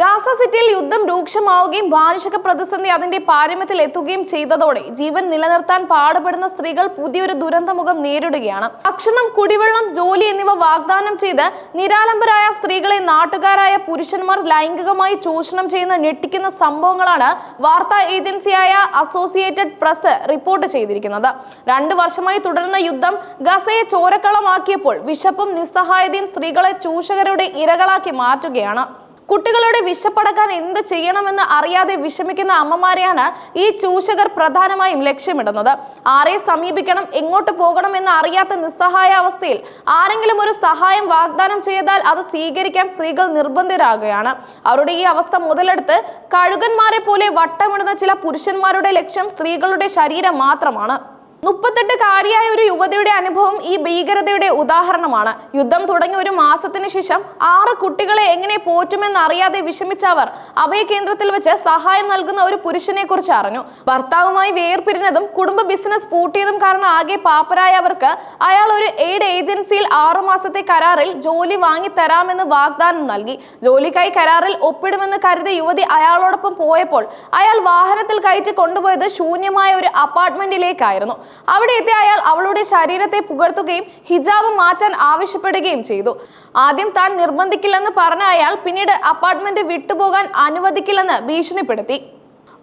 Gaza സിറ്റിയിൽ യുദ്ധം രൂക്ഷമാവുകയും മാനുഷിക പ്രതിസന്ധി അതിന്റെ പാരമ്യത്തിൽ എത്തുകയും ചെയ്തതോടെ ജീവൻ നിലനിർത്താൻ പാടുപെടുന്ന സ്ത്രീകൾ പുതിയൊരു ദുരന്തമുഖം നേരിടുകയാണ്. ഭക്ഷണം കുടിവെള്ളം ജോലി എന്നിവ വാഗ്ദാനം ചെയ്ത് നിരാലംബരായ സ്ത്രീകളെ നാട്ടുകാരായ പുരുഷന്മാർ ലൈംഗികമായി ചൂഷണം ചെയ്യുന്ന ഞെട്ടിക്കുന്ന സംഭവങ്ങളാണ് വാർത്താ ഏജൻസിയായ അസോസിയേറ്റഡ് പ്രസ് റിപ്പോർട്ട് ചെയ്തിരിക്കുന്നത്. രണ്ടു വർഷമായി തുടരുന്ന യുദ്ധം ഗസയെ ചോരക്കളമാക്കിയപ്പോൾ വിശപ്പും നിസ്സഹായതയും സ്ത്രീകളെ ചൂഷകരുടെ ഇരകളാക്കി മാറ്റുകയാണ്. കുട്ടികളുടെ വിശപ്പടക്കാൻ എന്ത് ചെയ്യണമെന്ന് അറിയാതെ വിഷമിക്കുന്ന അമ്മമാരെയാണ് ഈ ചൂഷകർ പ്രധാനമായും ലക്ഷ്യമിടുന്നത്. ആരെ സമീപിക്കണം എങ്ങോട്ട് പോകണം എന്ന് അറിയാത്ത നിസ്സഹായ അവസ്ഥയിൽ ആരെങ്കിലും ഒരു സഹായം വാഗ്ദാനം ചെയ്താൽ അത് സ്വീകരിക്കാൻ സ്ത്രീകൾ നിർബന്ധിതരാകുകയാണ്. അവരുടെ ഈ അവസ്ഥ മുതലെടുത്ത് കഴുകന്മാരെ പോലെ വട്ടമിടുന്ന ചില പുരുഷന്മാരുടെ ലക്ഷ്യം സ്ത്രീകളുടെ ശരീരം മാത്രമാണ്. മുപ്പത്തെട്ടുകാരിയായ ഒരു യുവതിയുടെ അനുഭവം ഈ ഭീകരതയുടെ ഉദാഹരണമാണ്. യുദ്ധം തുടങ്ങിയ ഒരു മാസത്തിന് ശേഷം ആറ് കുട്ടികളെ എങ്ങനെ പോറ്റുമെന്ന് അറിയാതെ വിഷമിച്ച അവർ അഭയ കേന്ദ്രത്തിൽ വെച്ച് സഹായം നൽകുന്ന ഒരു പുരുഷനെ കുറിച്ച് അറിഞ്ഞു. ഭർത്താവുമായി വേർപിരിഞ്ഞതും കുടുംബ ബിസിനസ് പൂട്ടിയതും കാരണം ആകെ പാപ്പരായ അവർക്ക് അയാൾ ഒരു എയ്ഡ് ഏജൻസിയിൽ ആറു മാസത്തെ കരാറിൽ ജോലി വാങ്ങി തരാമെന്ന് വാഗ്ദാനം നൽകി. ജോലിക്കായി കരാറിൽ ഒപ്പിടുമെന്ന് കരുതി യുവതി അയാളോടൊപ്പം പോയപ്പോൾ അയാൾ വാഹനത്തിൽ കയറ്റി കൊണ്ടുപോയത് ശൂന്യമായ ഒരു അപ്പാർട്ട്മെന്റിലേക്കായിരുന്നു. അവിടെ എത്തിയ അയാൾ അവളുടെ ശരീരത്തെ പുകഴ്ത്തുകയും ഹിജാബ് മാറ്റാൻ ആവശ്യപ്പെടുകയും ചെയ്തു. ആദ്യം താൻ നിർബന്ധിക്കില്ലെന്ന് പറഞ്ഞ അയാൾ പിന്നീട് അപ്പാർട്ട്മെന്റ് വിട്ടുപോകാൻ അനുവദിക്കില്ലെന്ന് ഭീഷണിപ്പെടുത്തി.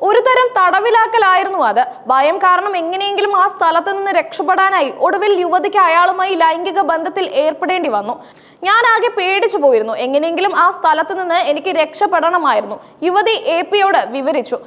ഒരു തരം തടവിലാക്കലായിരുന്നു അത്. ഭയം കാരണം എങ്ങനെയെങ്കിലും ആ സ്ഥലത്ത് നിന്ന് രക്ഷപ്പെടാനായി ഒടുവിൽ യുവതിക്ക് അയാളുമായി ലൈംഗിക ബന്ധത്തിൽ ഏർപ്പെടേണ്ടി വന്നു. ഞാൻ ആകെ പേടിച്ചു പോയിരുന്നു. എങ്ങനെയെങ്കിലും ആ സ്ഥലത്ത് നിന്ന് എനിക്ക് രക്ഷപ്പെടണമായിരുന്നു. യുവതി എ പിയോട് വിവരിച്ചു.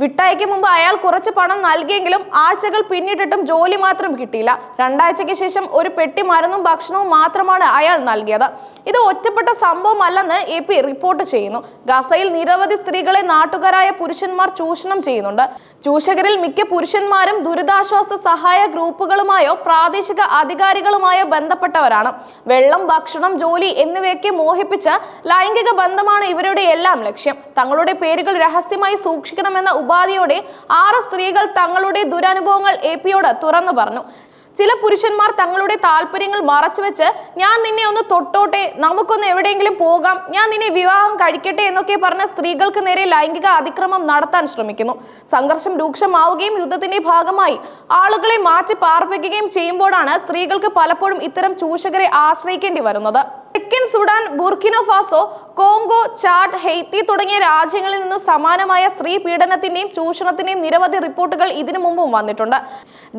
വിട്ടയക്ക് മുമ്പ് അയാൾ കുറച്ച് പണം നൽകിയെങ്കിലും ആഴ്ചകൾ പിന്നിട്ടിട്ടും ജോലി മാത്രം കിട്ടിയില്ല. രണ്ടാഴ്ചയ്ക്ക് ശേഷം ഒരു പെട്ടി മരുന്നും ഭക്ഷണവും മാത്രമാണ് അയാൾ നൽകിയത്. ഇത് ഒറ്റപ്പെട്ട സംഭവമല്ലെന്ന് എ പി റിപ്പോർട്ട് ചെയ്യുന്നു. ഗസയിൽ നിരവധി സ്ത്രീകളെ നാട്ടുകാരായ പുരുഷന്മാർ ചൂഷണം ചെയ്യുന്നുണ്ട്. ചൂഷകരിൽ മിക്ക പുരുഷന്മാരും ദുരിതാശ്വാസ സഹായ ഗ്രൂപ്പുകളുമായോ പ്രാദേശിക അധികാരികളുമായോ ബന്ധപ്പെട്ടവരാണ്. വെള്ളം ഭക്ഷണം ജോലി എന്നിവയൊക്കെ മോഹിപ്പിച്ച് ലൈംഗിക ബന്ധമാണ് ഇവരുടെ എല്ലാം ലക്ഷ്യം. തങ്ങളുടെ പേരുകൾ രഹസ്യമായി സൂക്ഷിക്കണമെന്ന ഉപാധിയോടെ ആറ് സ്ത്രീകൾ തങ്ങളുടെ ദുരനുഭവങ്ങൾ എ പിയോട് തുറന്നു പറഞ്ഞു. ചില പുരുഷന്മാർ തങ്ങളുടെ താല്പര്യങ്ങൾ മറച്ചുവെച്ച് ഞാൻ നിന്നെ ഒന്ന് തൊട്ടോട്ടെ നമുക്കൊന്ന് എവിടെയെങ്കിലും പോകാം ഞാൻ നിന്നെ വിവാഹം കഴിക്കട്ടെ എന്നൊക്കെ പറഞ്ഞ സ്ത്രീകൾക്ക് നേരെ ലൈംഗിക അതിക്രമം നടത്താൻ ശ്രമിക്കുന്നു. സംഘർഷം രൂക്ഷമാവുകയും യുദ്ധത്തിന്റെ ഭാഗമായി ആളുകളെ മാറ്റി പാർപ്പിക്കുകയും ചെയ്യുമ്പോഴാണ് സ്ത്രീകൾക്ക് പലപ്പോഴും ഇത്തരം ചൂഷകരെ ആശ്രയിക്കേണ്ടി വരുന്നത്. തെക്കൻ Sudan Burkina Faso Congo Chad Haiti തുടങ്ങിയ രാജ്യങ്ങളിൽ നിന്നും സമാനമായ സ്ത്രീ പീഡനത്തിന്റെയും ചൂഷണത്തിന്റെയും നിരവധി റിപ്പോർട്ടുകൾ ഇതിനു മുമ്പും വന്നിട്ടുണ്ട്.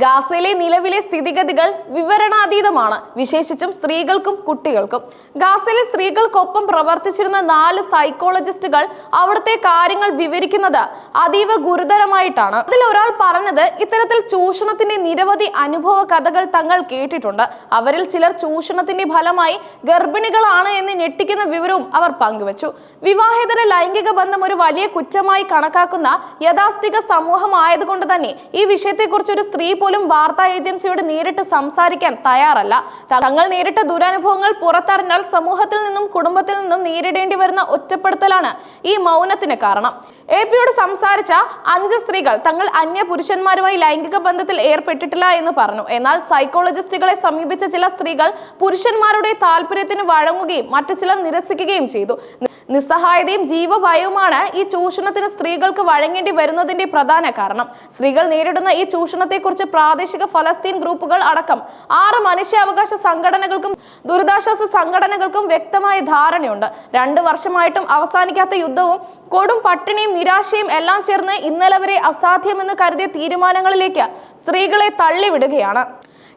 ഗാസയിലെ നിലവിലെ സ്ഥിതിഗതികൾ വിവരണാതീതമാണ്. വിശേഷിച്ചും സ്ത്രീകൾക്കും കുട്ടികൾക്കും. ഗാസയിലെ സ്ത്രീകൾക്കൊപ്പം പ്രവർത്തിച്ചിരുന്ന നാല് സൈക്കോളജിസ്റ്റുകൾ അവിടുത്തെ കാര്യങ്ങൾ വിവരിക്കുന്നത് അതീവ ഗുരുതരമായിട്ടാണ്. അതിൽ ഒരാൾ പറഞ്ഞത് ഇത്തരത്തിൽ ചൂഷണത്തിന്റെ നിരവധി അനുഭവ കഥകൾ തങ്ങൾ കേട്ടിട്ടുണ്ട്. അവരിൽ ചിലർ ചൂഷണത്തിന്റെ ഫലമായി ഗർഭിണികളാണ് എന്ന് ഞെട്ടിക്കുന്ന വിവരവും അവർ പങ്കുവച്ചു. വിവാഹിതര ലൈംഗിക ബന്ധം ഒരു വലിയ കുറ്റമായി കണക്കാക്കുന്ന യഥാസ്ഥിക സമൂഹം ആയതുകൊണ്ട് തന്നെ ഈ വിഷയത്തെക്കുറിച്ച് ഒരു സ്ത്രീ പോലും വാർത്താ ഏജൻസിയോട് നേരിട്ട് സംസാരിക്കാൻ തയ്യാറല്ല. തങ്ങൾ നേരിട്ട ദുരനുഭവങ്ങൾ പുറത്തറിഞ്ഞാൽ സമൂഹത്തിൽ നിന്നും കുടുംബത്തിൽ നിന്നും നേരിടേണ്ടി വരുന്ന ഒറ്റപ്പെടുത്തലാണ് ഈ മൗനത്തിന് കാരണം. എ പിയോട് സംസാരിച്ച അഞ്ച് സ്ത്രീകൾ തങ്ങൾ അന്യ പുരുഷന്മാരുമായി ലൈംഗിക ബന്ധത്തിൽ ഏർപ്പെട്ടിട്ടില്ല എന്ന് പറഞ്ഞു. എന്നാൽ സൈക്കോളജിസ്റ്റുകളെ സമീപിച്ച ചില സ്ത്രീകൾ പുരുഷന്മാരുടെ താല്പര്യത്തിന് വഴങ്ങുകയും മറ്റു ചിലർ നിരസിക്കുകയും ചെയ്തു. നിസ്സഹായതയും ജീവഭയവുമാണ് ഈ ചൂഷണത്തിന് സ്ത്രീകൾക്ക് വഴങ്ങേണ്ടി വരുന്നതിന്റെ പ്രധാന കാരണം. സ്ത്രീകൾ നേരിടുന്ന ഈ ചൂഷണത്തെക്കുറിച്ച് പ്രാദേശിക ഫലസ്തീൻ ഗ്രൂപ്പുകൾ അടക്കം ആറ് മനുഷ്യാവകാശ സംഘടനകൾക്കും ദുരിതാശ്വാസ സംഘടനകൾക്കും വ്യക്തമായ ധാരണയുണ്ട്. രണ്ടു വർഷമായിട്ടും അവസാനിക്കാത്ത യുദ്ധവും കൊടും പട്ടിണിയും നിരാശയും എല്ലാം ചേർന്ന് ഇന്നലെ വരെ അസാധ്യമെന്ന് കരുതിയ തീരുമാനങ്ങളിലേക്ക് സ്ത്രീകളെ തള്ളിവിടുകയാണ്.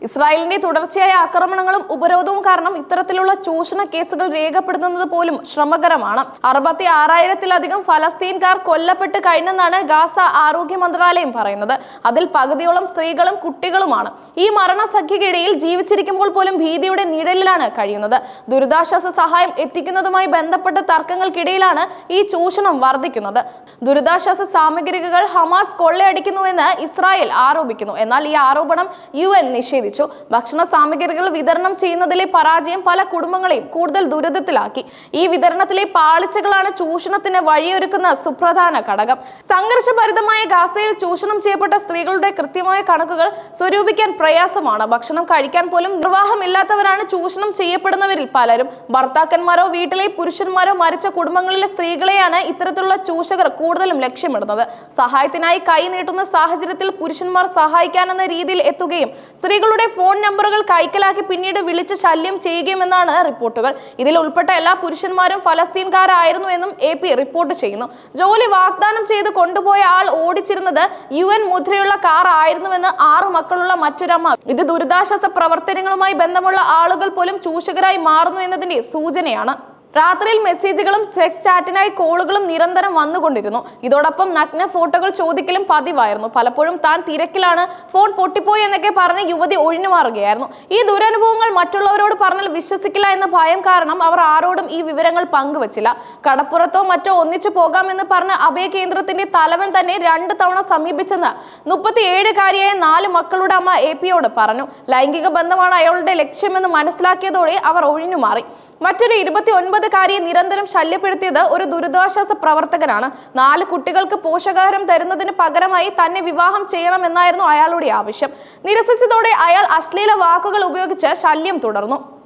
ഇസ്രായേലിന്റെ തുടർച്ചയായ ആക്രമണങ്ങളും ഉപരോധവും കാരണം ഇത്തരത്തിലുള്ള ചൂഷണ കേസുകൾ രേഖപ്പെടുത്തുന്നത് പോലും ശ്രമകരമാണ്. അറുപത്തി ആറായിരത്തിലധികം ഫലസ്തീൻകാർ കൊല്ലപ്പെട്ട് കഴിഞ്ഞെന്നാണ് ഗാസ ആരോഗ്യ മന്ത്രാലയം പറയുന്നത്. അതിൽ പകുതിയോളം സ്ത്രീകളും കുട്ടികളുമാണ്. ഈ മരണസഖ്യക്കിടയിൽ ജീവിച്ചിരിക്കുമ്പോൾ പോലും ഭീതിയുടെ നിഴലിലാണ് കഴിയുന്നത്. ദുരിതാശ്വാസ സഹായം എത്തിക്കുന്നതുമായി ബന്ധപ്പെട്ട തർക്കങ്ങൾക്കിടയിലാണ് ഈ ചൂഷണം വർദ്ധിക്കുന്നത്. ദുരിതാശ്വാസ സാമഗ്രികൾ ഹമാസ് കൊള്ളയടിക്കുന്നുവെന്ന് ഇസ്രായേൽ ആരോപിക്കുന്നു. എന്നാൽ ഈ ആരോപണം യു എൻ നിഷേധിച്ചു. നിഷേധിച്ചു ഭക്ഷണ സാമഗ്രികൾ വിതരണം ചെയ്യുന്നതിലെ പരാജയം പല കുടുംബങ്ങളെയും കൂടുതൽ ദുരിതത്തിലാക്കി. ഈ വിതരണത്തിലെ പാളിച്ചകളാണ് ചൂഷണത്തിന് വഴിയൊരുക്കുന്ന സുപ്രധാന ഘടകം. സംഘർഷഭരിതമായ ഗാസയിൽ ചൂഷണം ചെയ്യപ്പെട്ട സ്ത്രീകളുടെ കൃത്യമായ കണക്കുകൾ സ്വരൂപിക്കാൻ പ്രയാസമാണ്. ഭക്ഷണം കഴിക്കാൻ പോലും നിർവാഹമില്ലാത്തവരാണ് ചൂഷണം ചെയ്യപ്പെടുന്നവരിൽ പലരും. ഭർത്താക്കന്മാരോ വീട്ടിലെ പുരുഷന്മാരോ മരിച്ച കുടുംബങ്ങളിലെ സ്ത്രീകളെയാണ് ഇത്തരത്തിലുള്ള ചൂഷകർ കൂടുതലും ലക്ഷ്യമിടുന്നത്. സഹായത്തിനായി കൈ നീട്ടുന്ന സാഹചര്യത്തിൽ പുരുഷന്മാർ സഹായിക്കാനെന്ന രീതിയിൽ എത്തുകയും സ്ത്രീകളുടെ ഫോൺ നമ്പറുകൾ കൈക്കലാക്കി പിന്നീട് വിളിച്ച് ശല്യം ചെയ്യുകയുമെന്നാണ് റിപ്പോർട്ടുകൾ. ഇതിൽ ഉൾപ്പെട്ട എല്ലാ പുരുഷന്മാരും ഫലസ്തീൻകാരായിരുന്നു എന്നും എ പി റിപ്പോർട്ട് ചെയ്യുന്നു. ജോലി വാഗ്ദാനം ചെയ്ത് കൊണ്ടുപോയ ആൾ ഓടിച്ചിരുന്നത് യു എൻ മുദ്രയുള്ള കാർ ആയിരുന്നുവെന്ന് ആറു മക്കളുള്ള മറ്റൊരമ്മ. ഇത് ദുരിതാശ്വാസ പ്രവർത്തനങ്ങളുമായി ബന്ധമുള്ള ആളുകൾ പോലും ചൂഷകരായി മാറുന്നു എന്നതിന്റെ സൂചനയാണ്. രാത്രിയിൽ മെസ്സേജുകളും സെക്സ് ചാറ്റിനായി കോളുകളും നിരന്തരം വന്നുകൊണ്ടിരുന്നു. ഇതോടൊപ്പം നഗ്ന ഫോട്ടോകൾ ചോദിക്കലും പതിവായിരുന്നു. പലപ്പോഴും താൻ തിരക്കിലാണ് ഫോൺ പൊട്ടിപ്പോയി എന്നൊക്കെ പറഞ്ഞ് യുവതി ഒഴിഞ്ഞു മാറുകയായിരുന്നു. ഈ ദുരനുഭവങ്ങൾ മറ്റുള്ളവരോട് പറഞ്ഞാൽ വിശ്വസിക്കില്ല എന്ന ഭയം കാരണം അവർ ആരോടും ഈ വിവരങ്ങൾ പങ്കുവച്ചില്ല. കടപ്പുറത്തോ മറ്റോ ഒന്നിച്ചു പോകാമെന്ന് പറഞ്ഞ അഭയ കേന്ദ്രത്തിന്റെ തലവൻ തന്നെ രണ്ട് തവണ സമീപിച്ചെന്ന് മുപ്പത്തിയേഴുകാരിയായ നാല് മക്കളുടെ അമ്മ എ പിയോട് പറഞ്ഞു. ലൈംഗിക ബന്ധമാണ് അയാളുടെ ലക്ഷ്യമെന്ന് മനസ്സിലാക്കിയതോടെ അവർ ഒഴിഞ്ഞു മാറി. മറ്റൊരു ഇരുപത്തി ഒൻപതുകാരിയെ നിരന്തരം ശല്യപ്പെടുത്തിയത് ഒരു ദുരിതാശ്വാസ പ്രവർത്തകനാണ്. നാല് കുട്ടികൾക്ക് പോഷകാഹാരം തരുന്നതിന് പകരമായി തന്നെ വിവാഹം ചെയ്യണമെന്നായിരുന്നു അയാളുടെ ആവശ്യം. നിരസിച്ചതോടെ അയാൾ അശ്ലീല വാക്കുകൾ ഉപയോഗിച്ച് ശല്യം തുടർന്നു.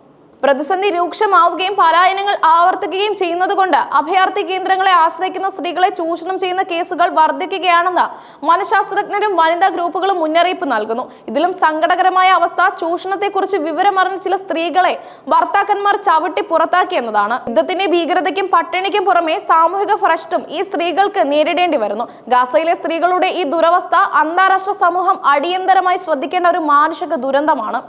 പ്രതിസന്ധി രൂക്ഷമാവുകയും പലായനങ്ങൾ ആവർത്തിക്കുകയും ചെയ്യുന്നതുകൊണ്ട് അഭയാർത്ഥി കേന്ദ്രങ്ങളെ ആശ്രയിക്കുന്ന സ്ത്രീകളെ ചൂഷണം ചെയ്യുന്ന കേസുകൾ വർദ്ധിക്കുകയാണെന്ന് മനഃശാസ്ത്രജ്ഞരും വനിതാ ഗ്രൂപ്പുകളും മുന്നറിയിപ്പ് നൽകുന്നു. ഇതിലും സങ്കടകരമായ അവസ്ഥ ചൂഷണത്തെക്കുറിച്ച് വിവരമറിഞ്ഞ ചില സ്ത്രീകളെ ഭർത്താക്കന്മാർ ചവിട്ടി പുറത്താക്കി എന്നതാണ്. യുദ്ധത്തിന്റെ ഭീകരതയ്ക്കും പട്ടിണിക്കും പുറമെ സാമൂഹിക ഭ്രഷ്ടും ഈ സ്ത്രീകൾക്ക് നേരിടേണ്ടി വരുന്നു. ഗാസയിലെ സ്ത്രീകളുടെ ഈ ദുരവസ്ഥ അന്താരാഷ്ട്ര സമൂഹം അടിയന്തരമായി ശ്രദ്ധിക്കേണ്ട ഒരു മാനുഷിക ദുരന്തമാണ്.